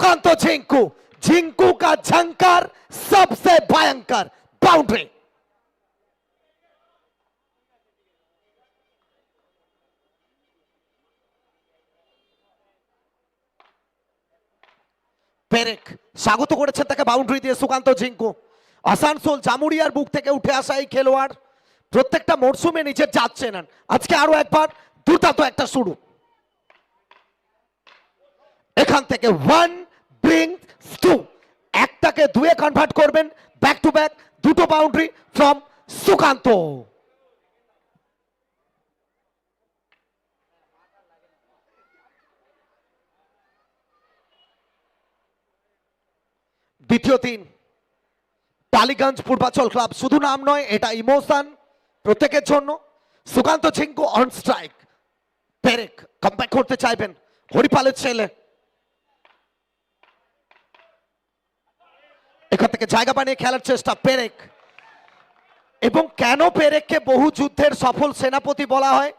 सुकांत झिंकू झिंकू का झंकार सबसे भयंकर बाउंड्री পেরেক স্বাগত করেছেন তাকে বাউন্ডারি দিয়ে সুকান্ত ঝিঙ্কু আসানসোল জামুরিয়ার বুক থেকে উঠে আসা এই খেলোয়াড় প্রত্যেকটা মরশুমে নিজের যাচ্ছে নেন আজকে আরো একবার দুর্দান্ত একটা শুরু এখান থেকে ওয়ান ব্রিং টু একটাকে দুয়ে কনভার্ট করবেন ব্যাক টু ব্যাক দুটো বাউন্ডারি ফ্রম সুকান্ত। দ্বিতীয় দিন টালিগঞ্জ পূর্বাচল ক্লাব শুধু নাম নয়, এটা ইমোশন প্রত্যেকের জন্য। সুকান্ত ঝিঙ্কু অন স্ট্রাইক পেরেক কমব্যাক করতে চাইবেন। হরিপালের ছেলে। এখান থেকে জায়গা বানিয়ে খেলার চেষ্টা, পেরেক। এবং কেন পেরেককে বহু যুদ্ধের সফল সেনাপতি বলা হয়?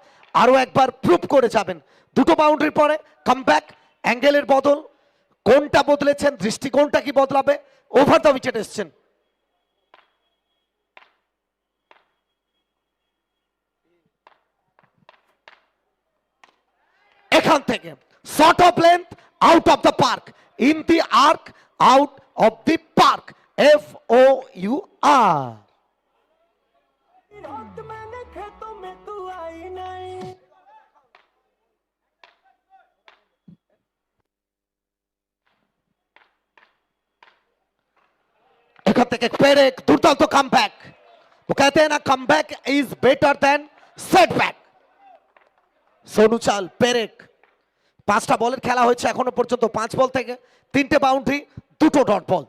আরও একবার প্রুভ করে যাবেন। দুটো বাউন্ডারির পরে কামব্যাক অ্যাঙ্গেলের বদল। কোনটা বদলেছেন, দৃষ্টিকোণটা কি বদলাবে? ওভার দ্য উইকেট এসছেন। এখান থেকে short of length out of the park in the arc out of the park F O U R रात मैंने खेतों में तू आई नहीं এখান থেকে পেরেক দুর্দান্ত কামব্যাক वो कहते हैं ना comeback is better than setback Sonu চাল পেরেক পাঁচটা বলের খেলা হয়েছে এখনো পর্যন্ত পাঁচ বল থেকে তিনটে বাউন্ডারি দুটো ডট বল।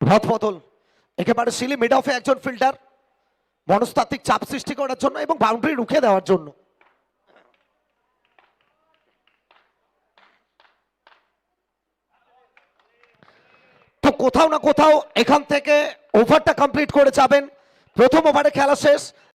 রথ বদল, একেবারে সিলি মিড অফে একজন ফিল্ডার মনস্তাত্ত্বিক চাপ সৃষ্টি করার জন্য এবং বাউন্ডারি রুখে দেওয়ার জন্য। তো কোথাও না কোথাও এখান থেকে ওভারটা কমপ্লিট করে যাবেন। প্রথম ওভারে খেলা শেষ